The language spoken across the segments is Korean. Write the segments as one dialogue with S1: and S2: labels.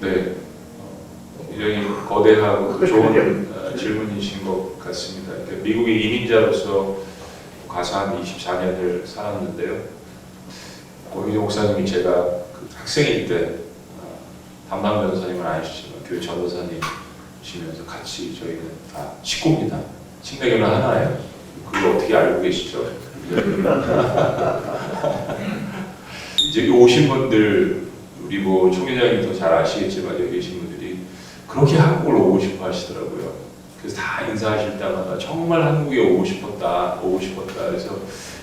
S1: 네, 어, 굉장히 거대하고 좋은 어, 질문이신 것 같습니다. 그러니까 미국의 이민자로서 한 24년을 살았는데요. 고민정 목사님이 제가 그 학생일 때 어, 담당 변호사님은 아니시지만 교회 전도사님이시면서 같이 저희는 다 식구입니다. 친내교는 하나예요. 그걸 어떻게 알고 계시죠? 이제 오신 분들 우리 뭐 총회장님도 잘 아시겠지만 여기 계신 분들이 그렇게 한국을 오고 싶어 하시더라고요. 그래서 다 인사하실 때마다 정말 한국에 오고 싶었다, 오고 싶었다. 그래서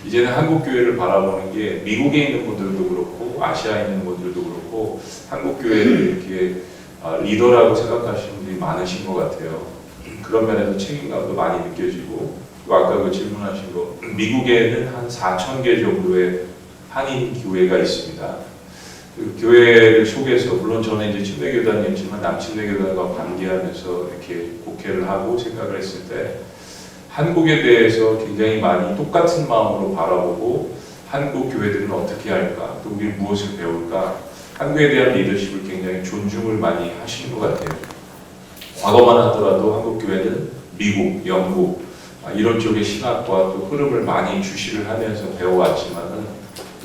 S1: 이제는 한국 교회를 바라보는 게 미국에 있는 분들도 그렇고 아시아에 있는 분들도 그렇고 한국 교회를 이렇게 아, 리더라고 생각하시는 분들이 많으신 것 같아요. 그런 면에서 책임감도 많이 느껴지고 또 아까 그 질문하신 거 미국에는 한 4천 개 정도의 한인 교회가 있습니다. 그 교회를 속에서 물론 저는 이제 침례교단이었지만 남침례교단과 관계하면서 이렇게 국회를 하고 생각을 했을 때 한국에 대해서 굉장히 많이 똑같은 마음으로 바라보고 한국 교회들은 어떻게 할까 또 우리 무엇을 배울까 한국에 대한 리더십을 굉장히 존중을 많이 하시는 것 같아요. 과거만 하더라도 한국 교회는 미국, 영국 아, 이런 쪽의 신학과 또 흐름을 많이 주시를 하면서 배워왔지만은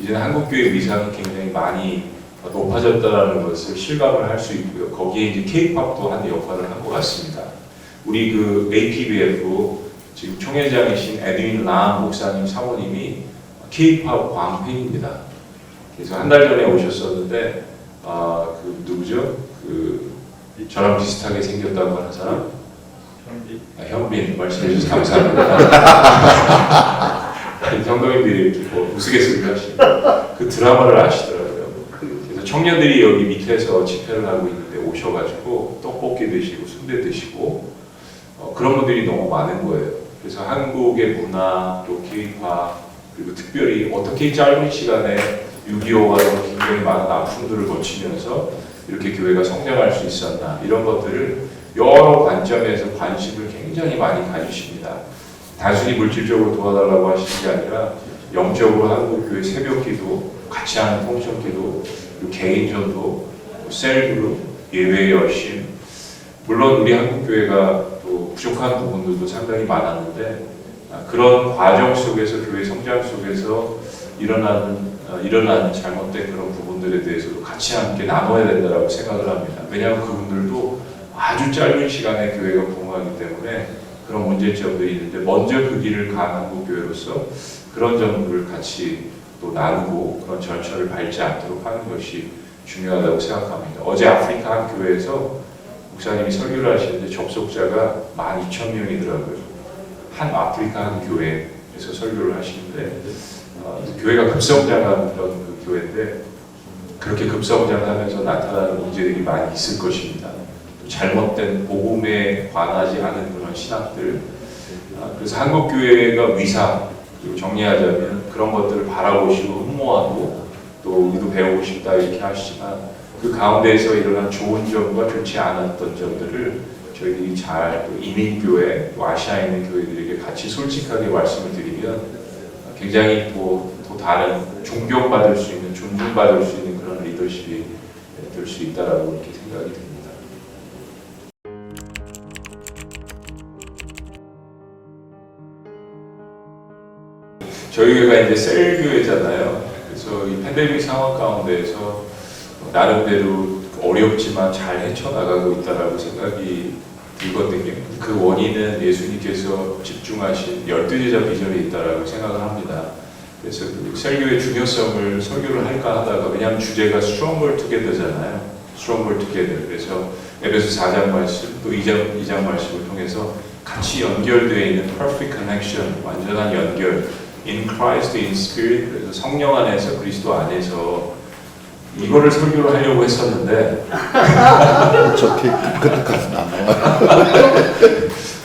S1: 이제는 한국 교회 위상이 굉장히 많이 높아졌다라는 것을 실감을 할 수 있고요. 거기에 이제 K-팝도 한 역할을 한 것 같습니다. 우리 그 APBF 지금 총회장이신 에드윈 람 목사님 사모님이 K-팝 광팬입니다. 그래서 한 달 전에 오셨었는데 아 그 누구죠? 그 저랑 비슷하게 생겼다고 하는 사람 아, 현빈 말씀해 주셔서 감사합니다. 정동인들이 뭐 우스갯소리를 하시니까 그 드라마를 아시더라고요. 청년들이 여기 밑에서 집회를 하고 있는데 오셔가지고 떡볶이 드시고 순대 드시고 어, 그런 분들이 너무 많은 거예요. 그래서 한국의 문화 또 케이팝 그리고 특별히 어떻게 이 짧은 시간에 6.25와 굉장히 많은 아픔들을 거치면서 이렇게 교회가 성장할 수 있었나 이런 것들을 여러 관점에서 관심을 굉장히 많이 가지십니다. 단순히 물질적으로 도와달라고 하시는 게 아니라 영적으로 한국 교회 새벽기도 같이 하는 통성기도 개인전도 셀그룹 예외의 열심 물론 우리 한국 교회가 또 부족한 부분들도 상당히 많았는데 아, 그런 과정 속에서 교회 성장 속에서 일어나는 어, 일어나는 잘못된 그런 부분들에 대해서도 같이 함께 나눠야 된다라고 생각을 합니다. 왜냐하면 그분들도 아주 짧은 시간에 교회가 부흥하기 때문에 그런 문제점들이 있는데 먼저 그 길을 간 한국 교회로서 그런 점들을 같이 또 나누고 그런 절차를 밟지 않도록 하는 것이 중요하다고 생각합니다. 어제 아프리카 한 교회에서 목사님이 설교를 하시는데 접속자가 12,000명이더라고요. 한 아프리카 한 교회에서 설교를 하시는데 어, 교회가 급성장하는 그런 그 교회인데 그렇게 급성장하면서 나타나는 문제들이 많이 있을 것입니다. 또 잘못된 복음에 관하지 않은 그런 신학들 아, 그래서 한국 교회가 위상 그리고 정리하자면 그런 것들을 바라보시고 흠모하고 또 우리도 배우고 싶다 이렇게 하시지만 그 가운데에서 일어난 좋은 점과 좋지 않았던 점들을 저희들이 잘또 이민 교회 또 아시아에 있는 교회들에게 같이 솔직하게 말씀을 드리면 굉장히 또, 또 다른 존경받을 수 있는 존중받을 수 있는 그런 리더십이 될 수 있다라고 이렇게 생각이 듭니다. 저희 교회가 이제 셀 교회잖아요. 그래서 이 팬데믹 상황 가운데에서 나름대로 어렵지만 잘 헤쳐나가고 있다라고 생각이 들거든요. 그 원인은 예수님께서 집중하신 열두 제자 비전에 있다라고 생각을 합니다. 그래서 그 셀교의 중요성을 설교를 할까 하다가 왜냐하면 주제가 Stronger Together잖아요. Stronger Together. 그래서 에베소 4장 말씀 또 2장, 2장 말씀을 통해서 같이 연결되어 있는 Perfect Connection, 완전한 연결 In Christ, in Spirit. 그래서 성령 안에서 그리스도 안에서 이거를 설교를 하려고 했었는데
S2: 어차피 안 나와요.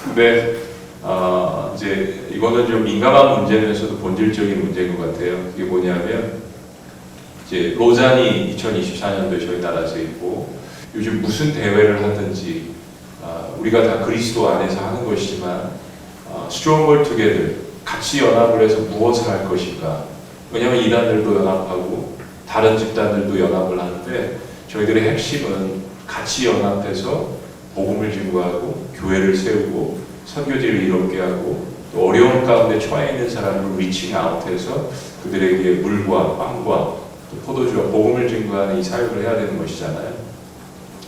S1: 근데 어, 이제 이거는 좀 민감한 문제면서도 본질적인 문제인 것 같아요. 그게 뭐냐면 이제 로잔이 2024년도에 저희 나라에서 있고 요즘 무슨 대회를 하든지 어, 우리가 다 그리스도 안에서 하는 것이지만 어, stronger together 같이 연합을 해서 무엇을 할 것인가? 왜냐하면 이단들도 연합하고 다른 집단들도 연합을 하는데 저희들의 핵심은 같이 연합해서 복음을 증거하고 교회를 세우고 선교지를 이롭게 하고 또 어려운 가운데 처해 있는 사람을 리칭 아웃해서 그들에게 물과 빵과 또 포도주와 복음을 증거하는 이 사역을 해야 되는 것이잖아요.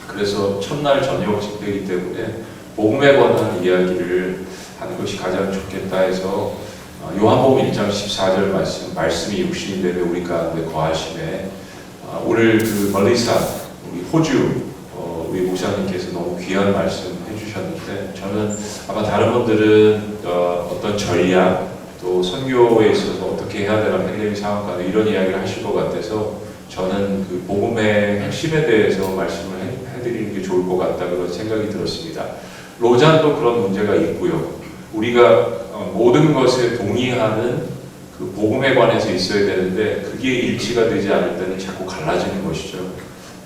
S1: 그래서 첫날 저녁 집회이기 때문에 복음에 관한 이야기를 하는 것이 가장 좋겠다 해서 어, 요한복음 1장 14절 말씀, 말씀이 육신이 되며 우리 가운데 거하심에 어, 오늘 그 멀리사 우리 호주 어, 우리 목사님께서 너무 귀한 말씀 해주셨는데 저는 아마 다른 분들은 어, 어떤 전략 또 선교에 있어서 어떻게 해야 되나 팬데믹 상황 가운데 이런 이야기를 하실 것 같아서 저는 그 복음의 핵심에 대해서 말씀을 해, 해드리는 게 좋을 것 같다 그런 생각이 들었습니다. 로잔도 그런 문제가 있고요. 우리가 어, 모든 것에 동의하는 그 복음에 관해서 있어야 되는데 그게 일치가 되지 않을 때는 자꾸 갈라지는 것이죠.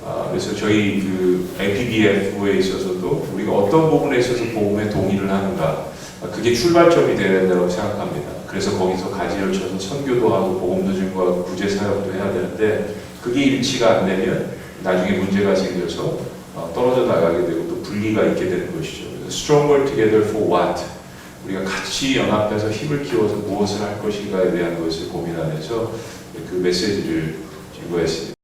S1: 아, 그래서 저희 그 APBF에 있어서도 우리가 어떤 부분에 있어서 복음에 동의를 하는가 아, 그게 출발점이 되어야 된다고 생각합니다. 그래서 거기서 가지를 쳐서 선교도 하고 복음도 증거하고 구제 사역도 해야 되는데 그게 일치가 안 되면 나중에 문제가 생겨서 어, 떨어져 나가게 되고 또 분리가 있게 되는 것이죠. stronger together for what? 우리가 같이 연합해서 힘을 키워서 무엇을 할 것인가에 대한 것을 고민하면서 그 메시지를 제거했습니다.